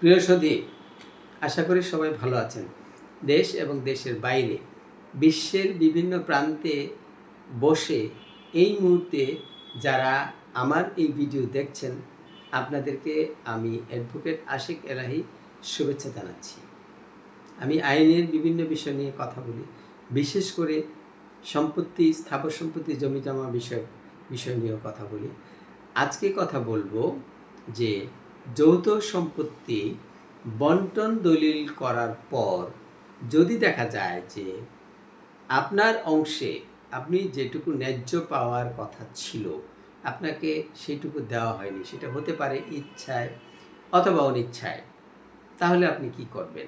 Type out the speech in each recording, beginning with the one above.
প্রিয় সদী, আশা করি সবাই ভালো আছেন। দেশ এবং দেশের বাইরে, বিশ্বের বিভিন্ন প্রান্তে বসে এই মুহূর্তে যারা আমার এই ভিডিও দেখছেন, আপনাদেরকে আমি অ্যাডভোকেট আশিক এলাহি শুভেচ্ছা জানাচ্ছি। আমি আইনের বিভিন্ন বিষয় নিয়ে কথা বলি, বিশেষ করে সম্পত্তি, স্থাবর সম্পত্তি জমি জমা বিষয় বিষয় নিয়েও কথা বলি। আজকে কথা বলব যে যৌথ সম্পত্তি বন্টন দলিল করার পর যদি দেখা যায় যে আপনার অংশে আপনি যেটুকু ন্যায্য পাওয়ার কথা ছিল, আপনাকে সেটুকু দেওয়া হয়নি, সেটা হতে পারে ইচ্ছায় অথবা অনিচ্ছায়, তাহলে আপনি কি করবেন?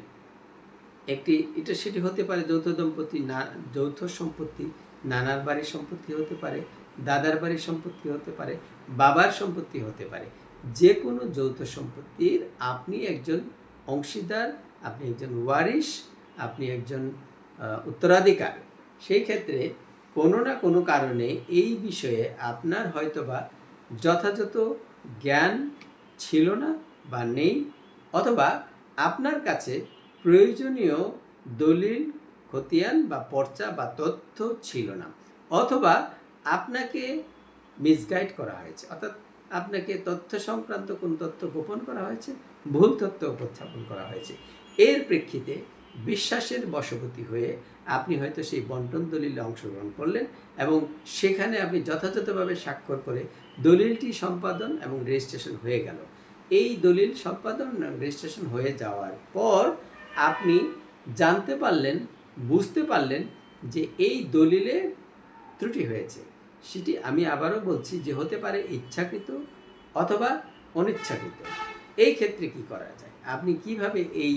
একটি, এটা সেটি হতে পারে যৌথ দম্পতি না, যৌথ সম্পত্তি, নানার বাড়ির সম্পত্তি হতে পারে, দাদার বাড়ির সম্পত্তি হতে পারে, বাবার সম্পত্তি হতে পারে। যে কোনো যৌথ সম্পত্তির আপনি একজন অংশীদার, আপনি একজন ওয়ারিশ, আপনি একজন উত্তরাধিকার। সেই ক্ষেত্রে কোনো না কোনো কারণে এই বিষয়ে আপনার হয়তোবা যথাযথ জ্ঞান ছিল না বা নেই, অথবা আপনার কাছে প্রয়োজনীয় দলিল, খতিয়ান বা পর্চা বা তথ্য ছিল না, অথবা আপনাকে মিসগাইড করা হয়েছে। অর্থাৎ আপনাকে তথ্য সংক্রান্ত কোন তথ্য গোপন করা হয়েছে? ভুল তথ্য উপস্থাপন করা হয়েছে। এর প্রেক্ষিতে বিশ্বাসের বশবর্তী হয়ে আপনি হয়তো সেই বন্টন দলিলে অংশগ্রহণ করলেন এবং সেখানে আপনি যথাযথভাবে স্বাক্ষর করে দলিলটি সম্পাদন এবং রেজিস্ট্রেশন হয়ে গেল। এই দলিল সম্পাদন রেজিস্ট্রেশন হয়ে যাওয়ার পর আপনি জানতে পারলেন, বুঝতে পারলেন যে এই দলিলে ত্রুটি হয়েছে। সেটি আমি আবারও বলছি যে হতে পারে ইচ্ছাকৃত অথবা অনিচ্ছাকৃত। এই ক্ষেত্রে কি করা যায়? আপনি কীভাবে এই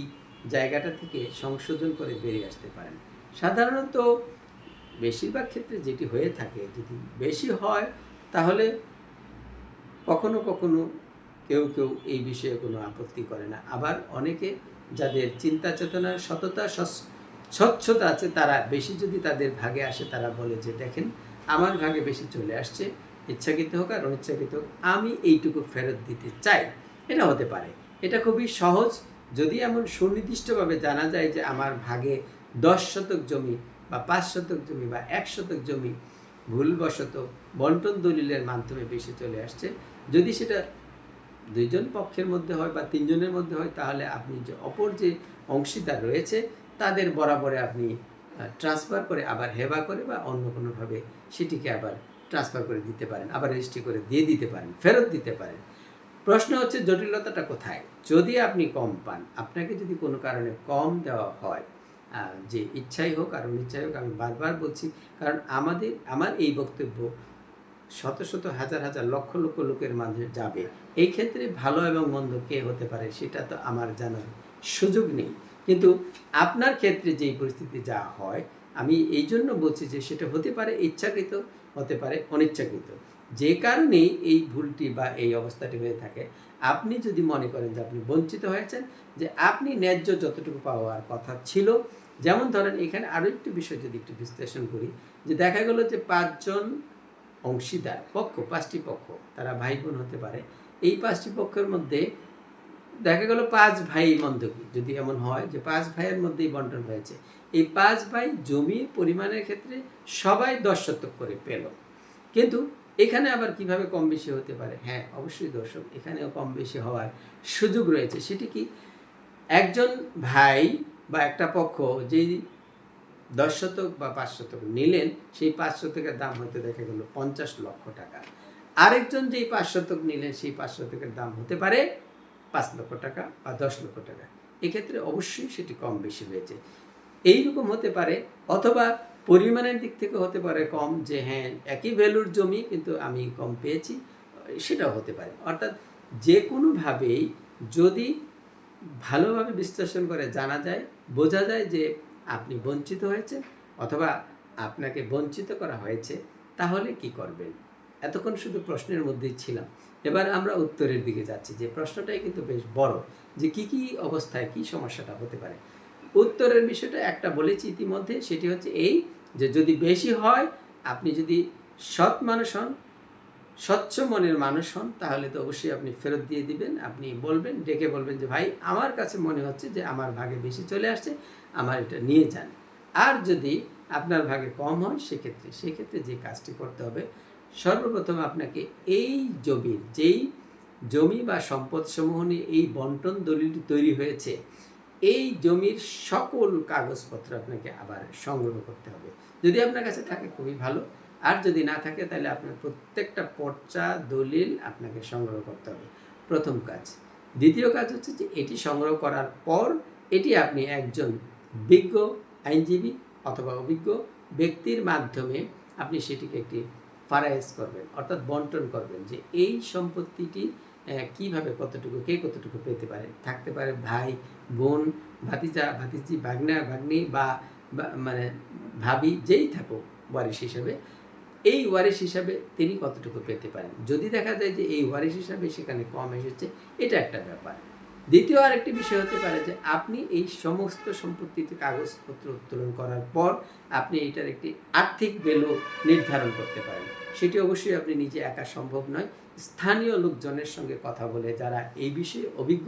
জায়গাটা থেকে সংশোধন করে বেরিয়ে আসতে পারেন? সাধারণত বেশিরভাগ ক্ষেত্রে যেটি হয়ে থাকে, যদি বেশি হয়, তাহলে কখনো কখনো কেউ কেউ এই বিষয়ে কোনো আপত্তি করে না। আবার অনেকে যাদের চিন্তা চেতনার সততা স্বচ্ছতা আছে, তারা বেশি যদি তাদের ভাগে আসে, তারা বলে যে, দেখেন আমার ভাগে বেশি চলে আসছে, ইচ্ছাকৃত হোক আর অনিচ্ছাকৃত হোক, আমি এইটুকু ফেরত দিতে চাই। এটা হতে পারে। এটা খুবই সহজ। যদি এমন সুনির্দিষ্টভাবে জানা যায় যে আমার ভাগে দশ শতক জমি বা পাঁচ শতক জমি বা এক শতক জমি ভুলবশত বন্টন দলিলের মাধ্যমে বেশি চলে আসছে, যদি সেটা দুইজন পক্ষের মধ্যে হয় বা তিনজনের মধ্যে হয়, তাহলে আপনি যে অপর যে অংশীদার রয়েছে, তাদের বরাবরে আপনি ট্রান্সফার করে আবার হেবা করে বা অন্য কোনোভাবে সেটিকে আবার ট্রান্সফার করে দিতে পারেন, আবার রেজিস্ট্রি করে দিয়ে দিতে পারেন, ফেরত দিতে পারেন। প্রশ্ন হচ্ছে জটিলতাটা কোথায়? যদি আপনি কম পান, আপনাকে যদি কোনো কারণে কম দেওয়া হয় যে ইচ্ছাই হোক আর অনিচ্ছাই হোক, আমি বারবার বলছি, কারণ আমাদের, আমার এই বক্তব্য শত শত হাজার হাজার লক্ষ লক্ষ লোকের মাঝে যাবে। এই ক্ষেত্রে ভালো এবং মন্দ কে হতে পারে সেটা তো আমার জানার সুযোগ নেই। কিন্তু আপনার ক্ষেত্রে যেই পরিস্থিতি যা হয়, আমি এই জন্য বলছি যে সেটা হতে পারে ইচ্ছাকৃত, হতে পারে অনিচ্ছাকৃত। যে কারণেই এই ভুলটি বা এই অবস্থাটি হয়ে থাকে, আপনি যদি মনে করেন যে আপনি বঞ্চিত হয়েছেন, যে আপনি ন্যায্য যতটুকু পাওয়ার কথা ছিল, যেমন ধরেন এখানে আরও একটু বিষয় যদি একটু বিশ্লেষণ করি, যে দেখা গেল যে পাঁচজন অংশীদার, পক্ষ, পাঁচটি পক্ষ, তারা ভাই বোন হতে পারে, এই পাঁচটি পক্ষের মধ্যে দেখা গেল পাঁচ ভাই মন্দকি যদি এমন হয় যে পাঁচ ভাইয়ের মধ্যেই বন্টন হয়েছে, এই পাঁচ ভাই জমির পরিমাণের ক্ষেত্রে সবাই দশ শতক করে পেল। কিন্তু এখানে আবার কীভাবে কম বেশি হতে পারে? হ্যাঁ অবশ্যই দর্শক, এখানেও কম বেশি হওয়ার সুযোগ রয়েছে। সেটি কি একজন ভাই বা একটা পক্ষ যেই দশ শতক বা পাঁচ শতক নিলেন, সেই পাঁচ শতকের দাম হতে দেখা গেল পঞ্চাশ লক্ষ টাকা। আরেকজন যেই পাঁচ শতক নিলেন, সেই পাঁচ শতকের দাম হতে পারে পাঁচ লক্ষ টাকা বা দশ লক্ষ টাকা। এক্ষেত্রে অবশ্যই সেটি কম বেশি হয়েছে। এইরকম হতে পারে অথবা পরিমাণের দিক থেকে হতে পারে কম যে হ্যাঁ একই ভ্যালুর জমি কিন্তু আমি কম পেয়েছি, সেটাও হতে পারে। অর্থাৎ যে কোনোভাবেই যদি ভালোভাবে বিশ্লেষণ করে জানা যায়, বোঝা যায় যে আপনি বঞ্চিত হয়েছে অথবা আপনাকে বঞ্চিত করা হয়েছে, তাহলে কি করবেন? এতক্ষণ শুধু প্রশ্নের মধ্যেই ছিলাম। এবার আমরা উত্তরের দিকে যাচ্ছি। যে প্রশ্নটাই কিন্তু বেশ বড়। যে কি কি অবস্থায় কি সমস্যাটা হতে পারে? উত্তরের বিষয়টা একটা বলেছি ইতিমধ্যে, সেটি হচ্ছে এই যে যদি বেশি হয়, আপনি যদি সৎ মানুষ হন, স্বচ্ছ মনের মানুষ হন, তাহলে তো অবশ্যই আপনি ফেরত দিয়ে দিবেন। আপনি বলবেন, ডেকে বলবেন যে, ভাই, আমার কাছে মনে হচ্ছে যে আমার ভাগে বেশি চলে আসছে, আমার এটা নিয়ে যান। আর যদি আপনার ভাগে কম হয়, সেক্ষেত্রে সেক্ষেত্রে যে কাজটি করতে হবে সর্বপ্রথম আপনাকে এই জমির, যেই জমি বা সম্পদ সমূহ নিয়ে এই বন্টন দলিলটি তৈরি হয়েছে, এই জমির সকল কাগজপত্র আপনাকে আবার সংগ্রহ করতে হবে। যদি আপনার কাছে থাকে, খুবই ভালো। আর যদি না থাকে, তাহলে আপনার প্রত্যেকটা পর্চা দলিল আপনাকে সংগ্রহ করতে হবে। প্রথম কাজ। দ্বিতীয় কাজ হচ্ছে যে, এটি সংগ্রহ করার পর এটি আপনি একজন বিজ্ঞ আইনজীবী অথবা অভিজ্ঞ ব্যক্তির মাধ্যমে আপনি সেটিকে একটি ফারাইজ করবেন, অর্থাৎ বন্টন করবেন যে এই সম্পত্তিটি কীভাবে কতটুকু, কে কতটুকু পেতে পারে? থাকতে পারে ভাই, বোন, ভাতিজা, ভাতিজি, ভাগ্না, ভাগ্নি বা মানে ভাবি, যেই থাকুক ওয়ারিশ হিসাবে। এই ওয়ারিশ হিসাবে তিনি কতটুকু পেতে পারেন? যদি দেখা যায় যে এই ওয়ারিশ হিসাবে সেখানে কম এসেছে, এটা একটা ব্যাপার। দ্বিতীয় আরেকটি বিষয় হতে পারে যে আপনি এই সমস্ত সম্পত্তিতে কাগজপত্র উত্তোলন করার পর আপনি এটার একটি আর্থিক ভ্যালু নির্ধারণ করতে পারেন। সেটি অবশ্যই আপনি নিজে একা সম্ভব নয়। স্থানীয় লোকজনের সঙ্গে কথা বলে যারা এই বিষয়ে অভিজ্ঞ,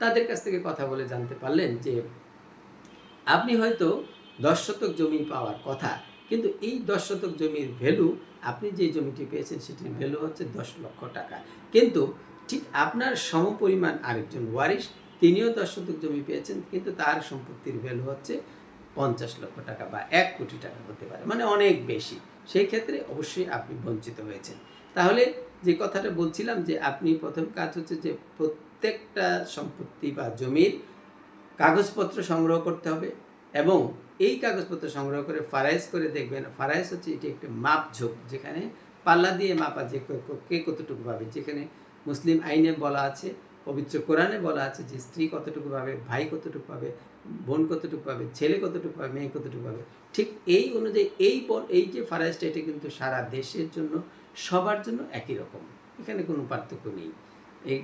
তাদের কাছ থেকে কথা বলে জানতে পারলেন যে আপনি হয়তো দশ শতক জমি পাওয়ার কথা, কিন্তু এই দশ শতক জমির ভ্যালু আপনি যে জমিটি পেয়েছেন, সেটির ভ্যালু হচ্ছে দশ লক্ষ টাকা। কিন্তু ঠিক আপনার সমপরিমাণ আরেকজন ওয়ারিশ, তিনিও দশ শতক জমি পেয়েছেন, কিন্তু তার সম্পত্তির ভ্যালু হচ্ছে পঞ্চাশ লক্ষ টাকা বা এক কোটি টাকা হতে পারে মানে অনেক বেশি। সেই ক্ষেত্রে অবশ্যই আপনি বঞ্চিত হয়েছেন। তাহলে যে কথাটা বলছিলাম যে আপনি প্রথম কাজ হচ্ছে যে প্রত্যেকটা সম্পত্তি বা জমির কাগজপত্র সংগ্রহ করতে হবে এবং এই কাগজপত্র সংগ্রহ করে ফারাইজ করে দেখবেন, ফারাইজ হচ্ছে এটি একটি মাপঝোঁক যেখানে পাল্লা দিয়ে মাপা যে কে- কতটুকু পাবে, যেখানে মুসলিম আইনে বলা আছে, পবিত্র কোরআনে বলা আছে যে স্ত্রী কতটুকু পাবে, ভাই কতটুকু পাবে, বোন কতটুকু পাবে, ছেলে কতটুকু পাবে, মেয়ে কতটুকু পাবে। ঠিক এই অনুযায়ী এই এই যে ফারাইজটা, এটা কিন্তু সারা দেশের জন্য, সবার জন্য একই রকম। এখানে কোনো পার্থক্য নেই।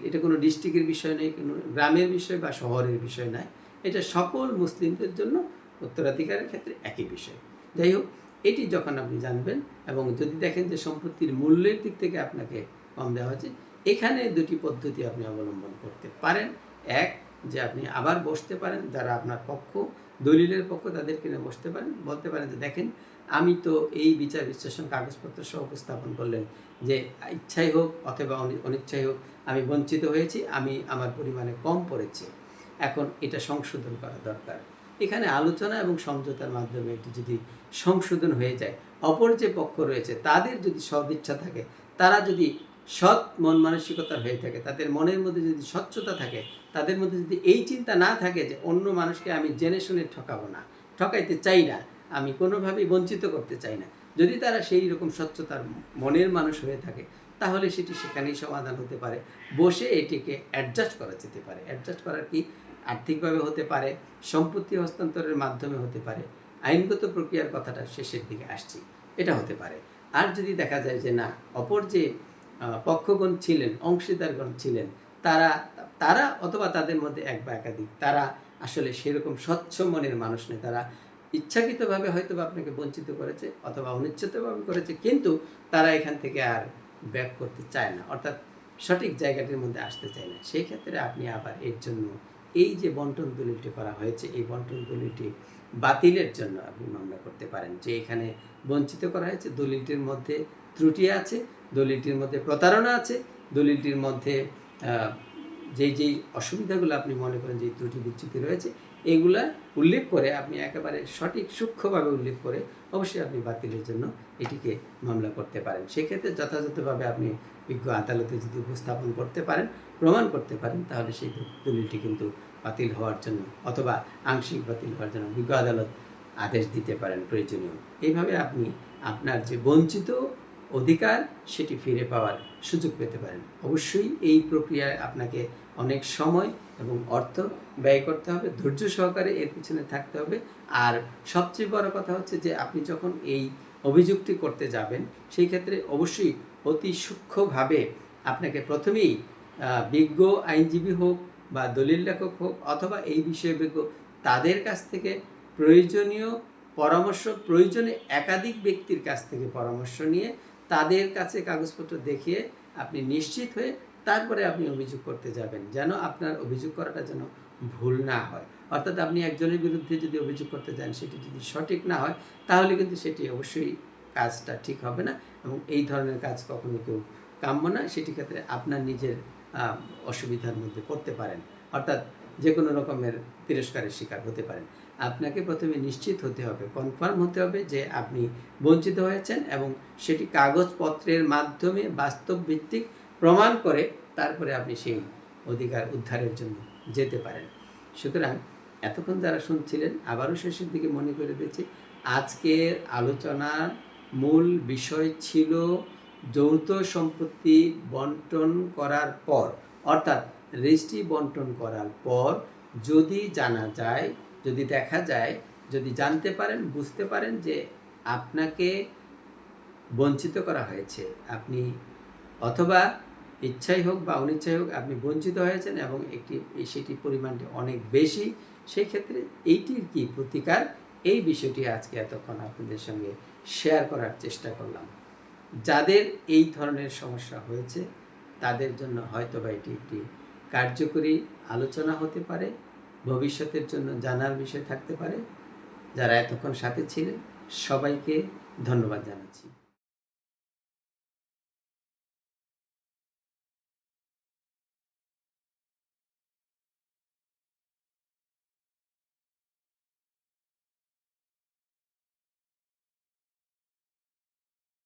এটা কোনো ডিস্ট্রিক্টের বিষয় নেই কোনো গ্রামের বিষয় বা শহরের বিষয় নয়। এটা সকল মুসলিমদের জন্য উত্তরাধিকারের ক্ষেত্রে একই বিষয়। যাই হোক, এটি যখন আপনি জানবেন এবং যদি দেখেন যে সম্পত্তির মূল্যের দিক থেকে আপনাকে কম দেওয়া হয়েছে এখানে দুটি পদ্ধতি আপনি অবলম্বন করতে পারেন। এক, যে আপনি আবার বসতে পারেন, যারা আপনার পক্ষ, দলিলের পক্ষ তাদেরকে নিয়ে বসতে পারেন। বলতে পারেন যে, দেখেন, আমি তো এই বিচার বিশ্লেষণ কাগজপত্র সহ উপস্থাপন করলেন যে ইচ্ছাই হোক অথবা অনিচ্ছাই হোক, আমি বঞ্চিত হয়েছি, আমি আমার পরিমাণে কম পড়েছে। এখন এটা সংশোধন করা দরকার। এখানে আলোচনা এবং সমঝোতার মাধ্যমে এটি যদি সংশোধন হয়ে যায়, অপর যে পক্ষ রয়েছে, তাদের যদি সদিচ্ছা থাকে, তারা যদি সৎ মন মানসিকতার হয়ে থাকে। তাদের মনের মধ্যে যদি স্বচ্ছতা থাকে, তাদের মধ্যে যদি এই চিন্তা না থাকে যে অন্য মানুষকে আমি জেনে শুনে ঠকাবো না, ঠকাইতে চাই না, আমি কোনোভাবেই বঞ্চিত করতে চাই না। যদি তারা সেই রকম স্বচ্ছতার মনের মানুষ হয়ে থাকে, তাহলে সেটি সেখানেই সমাধান হতে পারে। বসে এটিকে অ্যাডজাস্ট করা যেতে পারে। অ্যাডজাস্ট করার কি? আর্থিকভাবে হতে পারে, সম্পত্তি হস্তান্তরের মাধ্যমে হতে পারে। আইনগত প্রক্রিয়ার কথাটা শেষের দিকে আসছি, এটা হতে পারে। আর যদি দেখা যায় যে না, অপর যে পক্ষগণ ছিলেন, অংশীদারগণ ছিলেন, তারা তারা অথবা তাদের মধ্যে এক বা একাধিক, তারা আসলে সেরকম স্বচ্ছ মনের মানুষ নেই তারা ইচ্ছাকৃতভাবে হয়তো আপনাকে বঞ্চিত করেছে অথবা অনিচ্ছিতভাবে করেছে, কিন্তু তারা এখান থেকে আর ব্যাক করতে চায় না, অর্থাৎ সঠিক জায়গাটির মধ্যে আসতে চায় না। সেই ক্ষেত্রে আপনি আবার এর জন্য এই যে বন্টন দলিলটি করা হয়েছে, এই বন্টন দলিলটি বাতিলের জন্য আপনি মামলা করতে পারেন, যে এখানে বঞ্চিত করা হয়েছে, দলিলটির মধ্যে ত্রুটি আছে দলিলটির মধ্যে প্রতারণা আছে, দলিলটির মধ্যে যেই যেই অসুবিধাগুলো আপনি মনে করেন যে ত্রুটি বিচ্যুতি রয়েছে, এগুলা উল্লেখ করে আপনি একেবারে সঠিক সূক্ষ্মভাবে উল্লেখ করে অবশ্যই আপনি বাতিলের জন্য এটিকে মামলা করতে পারেন। সেক্ষেত্রে যথাযথভাবে আপনি বিজ্ঞ আদালতে যদি উপস্থাপন করতে পারেন, প্রমাণ করতে পারেন, তাহলে সেই দলিলটি কিন্তু বাতিল হওয়ার জন্য অথবা আংশিক বাতিল হওয়ার জন্য বিজ্ঞ আদালত আদেশ দিতে পারেন প্রয়োজনীয়। এইভাবে আপনি আপনার যে বঞ্চিত অধিকার সেটি ফিরে পাওয়ার সুযোগ পেতে পারেন। অবশ্যই এই প্রক্রিয়ায় আপনাকে অনেক সময় এবং অর্থ ব্যয় করতে হবে, ধৈর্য সহকারে এর পিছনে থাকতে হবে। আর সবচেয়ে বড় কথা হচ্ছে যে, আপনি যখন এই অভিযোগটি করতে যাবেন, সেই ক্ষেত্রে অবশ্যই অতি সূক্ষ্মভাবে আপনাকে প্রথমেই বিজ্ঞ আইনজীবী হোক বা দলিল লেখক হোক অথবা এই বিষয়ে বিজ্ঞ তাদের কাছ থেকে প্রয়োজনীয় পরামর্শ, প্রয়োজনে একাধিক ব্যক্তির কাছ থেকে পরামর্শ নিয়ে তাদের কাছে কাগজপত্র দেখিয়ে আপনি নিশ্চিত হয়ে তারপরে আপনি অভিযোগ করতে যাবেন, যেন আপনার অভিযোগ করাটা যেন ভুল না হয়। অর্থাৎ আপনি একজনের বিরুদ্ধে যদি অভিযোগ করতে যান, সেটি যদি সঠিক না হয়, তাহলে কিন্তু সেটি অবশ্যই কাজটা ঠিক হবে না এবং এই ধরনের কাজ কখনো কেউ কাম্য না সেটি ক্ষেত্রে আপনার নিজের অসুবিধার মধ্যে পড়তে পারেন। অর্থাৎ যে কোনো রকমের তিরস্কারের শিকার হতে পারেন। আপনাকে প্রথমে নিশ্চিত হতে হবে, কনফার্ম হতে হবে যে আপনি বঞ্চিত হয়েছেন এবং সেটি কাগজপত্রের মাধ্যমে বাস্তব ভিত্তিক প্রমাণ করে তারপরে আপনি সেই অধিকার উদ্ধারের জন্য যেতে পারেন। সুতরাং এতক্ষণ যারা শুনছিলেন, আবারও শেষের দিকে মনে করে দিচ্ছি, আজকের আলোচনার মূল বিষয় ছিল যৌথ সম্পত্তি বন্টন করার পর, অর্থাৎ রেজিস্ট্রি বন্টন করার পর যদি জানা যায়, যদি দেখা যায়, যদি জানতে পারেন, বুঝতে পারেন যে আপনাকে বঞ্চিত করা হয়েছে। আপনি অথবা ইচ্ছাই হোক বা অনিচ্ছাই হোক আপনি বঞ্চিত হয়েছেন এবং একটি, সেটির পরিমাণটি অনেক বেশি সেই ক্ষেত্রে এইটির কি প্রতিকার? এই বিষয়টি আজকে এতক্ষণ আপনাদের সঙ্গে শেয়ার করার চেষ্টা করলাম। যাদের এই ধরনের সমস্যা হয়েছে, তাদের জন্য হয়তো বা এটি একটি কার্যকরী আলোচনা হতে পারে, ভবিষ্যতের জন্য জানার বিষয় থাকতে পারে। যারা এতক্ষণ সাথে ছিলেন, সবাইকে ধন্যবাদ জানাচ্ছি।